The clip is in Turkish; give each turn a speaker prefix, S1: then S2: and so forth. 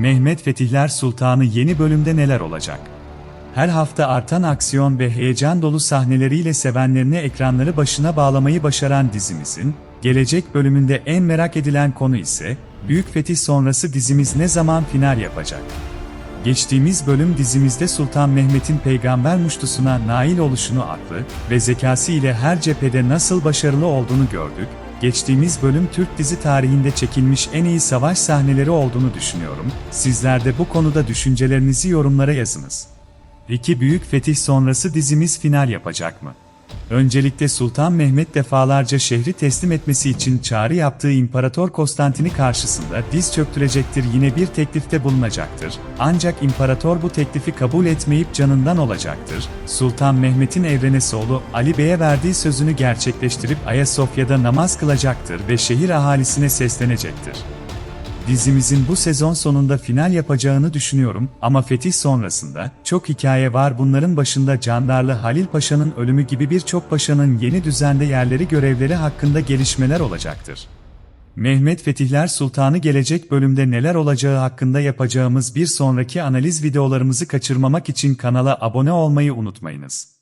S1: Mehmet Fetihler Sultanı yeni bölümde neler olacak? Her hafta artan aksiyon ve heyecan dolu sahneleriyle sevenlerini ekranları başına bağlamayı başaran dizimizin, gelecek bölümünde en merak edilen konu ise, Büyük Fetih sonrası dizimiz ne zaman final yapacak? Geçtiğimiz bölüm dizimizde Sultan Mehmet'in peygamber muştusuna nail oluşunu aklı ve zekası ile her cephede nasıl başarılı olduğunu gördük. Geçtiğimiz bölüm Türk dizi tarihinde çekilmiş en iyi savaş sahneleri olduğunu düşünüyorum. Sizler de bu konuda düşüncelerinizi yorumlara yazınız. Peki Büyük Fetih sonrası dizimiz final yapacak mı? Öncelikle Sultan Mehmet defalarca şehri teslim etmesi için çağrı yaptığı İmparator Konstantin'i karşısında diz çöktürecektir yine bir teklifte bulunacaktır. Ancak İmparator bu teklifi kabul etmeyip canından olacaktır. Sultan Mehmet'in evrenesi oğlu Ali Bey'e verdiği sözünü gerçekleştirip Ayasofya'da namaz kılacaktır ve şehir ahalisine seslenecektir. Dizimizin bu sezon sonunda final yapacağını düşünüyorum ama fetih sonrasında çok hikaye var bunların başında Candarlı Halil Paşa'nın ölümü gibi birçok paşanın yeni düzende yerleri görevleri hakkında gelişmeler olacaktır. Mehmet Fetihler Sultanı gelecek bölümde neler olacağı hakkında yapacağımız bir sonraki analiz videolarımızı kaçırmamak için kanala abone olmayı unutmayınız.